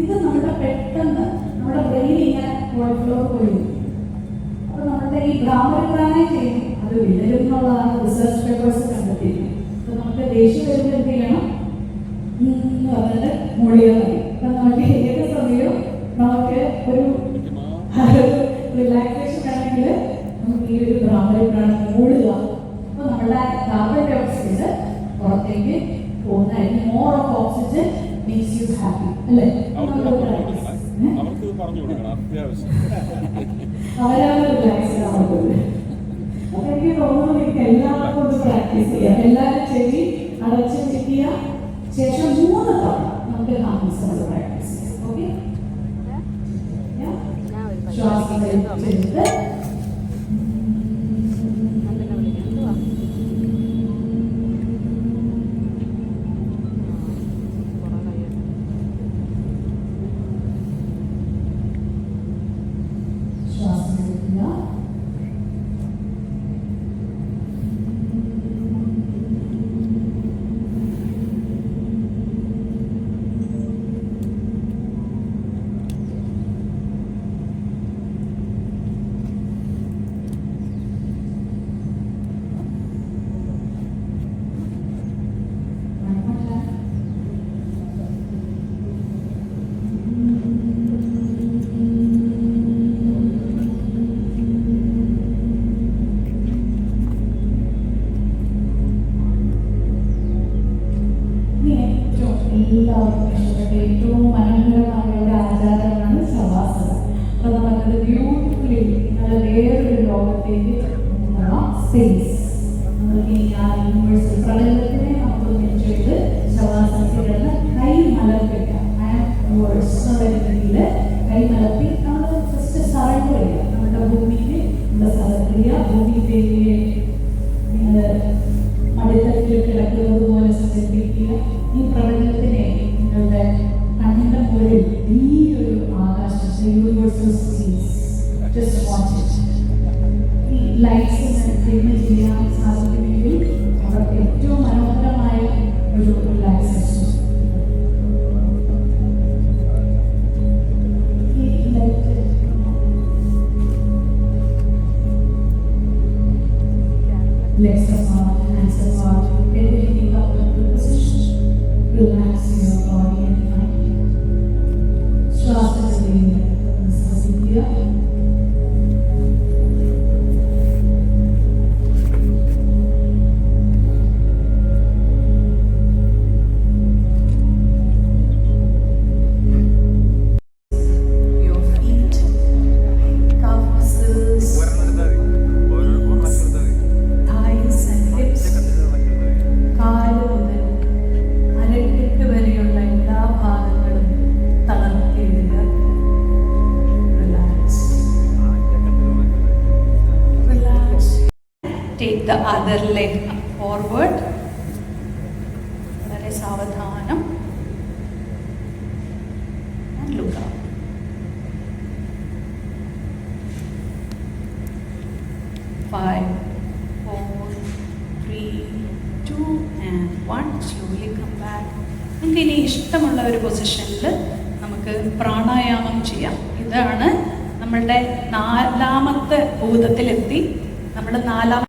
ഇത് നമ്മുടെ പെട്ടെന്ന് നമ്മുടെ ബ്രെയിൻ ഇങ്ങനെ ഫ്ലോ പോയി. അപ്പൊ നമ്മുടെ ഈ ഭ്രാമരപ്രാണയം ചെയ്യും. അത് വിടരും എന്നുള്ളതാണ് റിസർച്ച് പേപ്പേഴ്സ് കണ്ടെത്തിയിരിക്കുന്നത് അപ്പൊ നമുക്ക് ദേഷ്യം വരുമ്പോൾ എന്ത് ചെയ്യണം? എന്ന് പറഞ്ഞിട്ട് മൊഴിയാൽ മതി അപ്പൊ നമുക്ക് ഏത് സമയവും നമുക്ക് ഒരു റിലാക്സേഷൻ ആണെങ്കിൽ നമുക്ക് ഈ ഒരു ഭ്രാമരപ്രാണം മൂടുക. അപ്പൊ നമ്മുടെ കാർബൺ ഡൈ ഓക്സൈഡ് പുറത്തേക്ക് പോകുന്നതായിരിക്കും. മോർ ഓഫ് ഓക്സിജൻ അവർക്ക് പറഞ്ഞു കൊടുക്കണം അത്യാവശ്യം. ശേഷം മൂന്ന് തവണ നമുക്ക് ഹാമസ് പ്രാക്ടീസ് ഓക്കെ ശ്വാസം പരിപാടി എല്ലാവർക്കും ഇഷ്ടപ്പെട്ട ഏറ്റവും മനോഹരമായ ഒരു ആചാരമാണ് ശവാസനം. അപ്പൊ നമുക്കത് ബ്യൂട്ടിഫുള്ളി നിങ്ങളുടെ വേറൊരു ലോകത്തേക്ക് സ്പേസ് നമുക്ക് ഈ ആ യൂണിവേഴ്സൽ പ്രളയത്തിനെ നമുക്ക് ചെയ്ത് ശവാസനത്തിൽ കിടന്ന് കൈ മലർപ്പിക്കാം ഐ ആം വേഴ്സ് എന്നുള്ള രീതിയിൽ കൈ മലർത്തി നമ്മൾ ജസ്റ്റ് സറണ്ടർ ചെയ്യുക. നമ്മുടെ ഭൂമിക്ക് നമ്മുടെ സറണ്ടർ ഭൂമി ദേവിയെ മുകളിൽ വലിയൊരു ആകാശം universal take other leg forward വളരെ സാവധാനം look up. Five, four, three, two, and one. Slowly come back. നിങ്ങൾക്ക് ഇനി ഇഷ്ടമുള്ള ഒരു പൊസിഷനിൽ നമുക്ക് പ്രാണായാമം ചെയ്യാം ഇതാണ് നമ്മളുടെ നാലാമത്തെ ഭൂതത്തിലെത്തി നമ്മുടെ നാലാം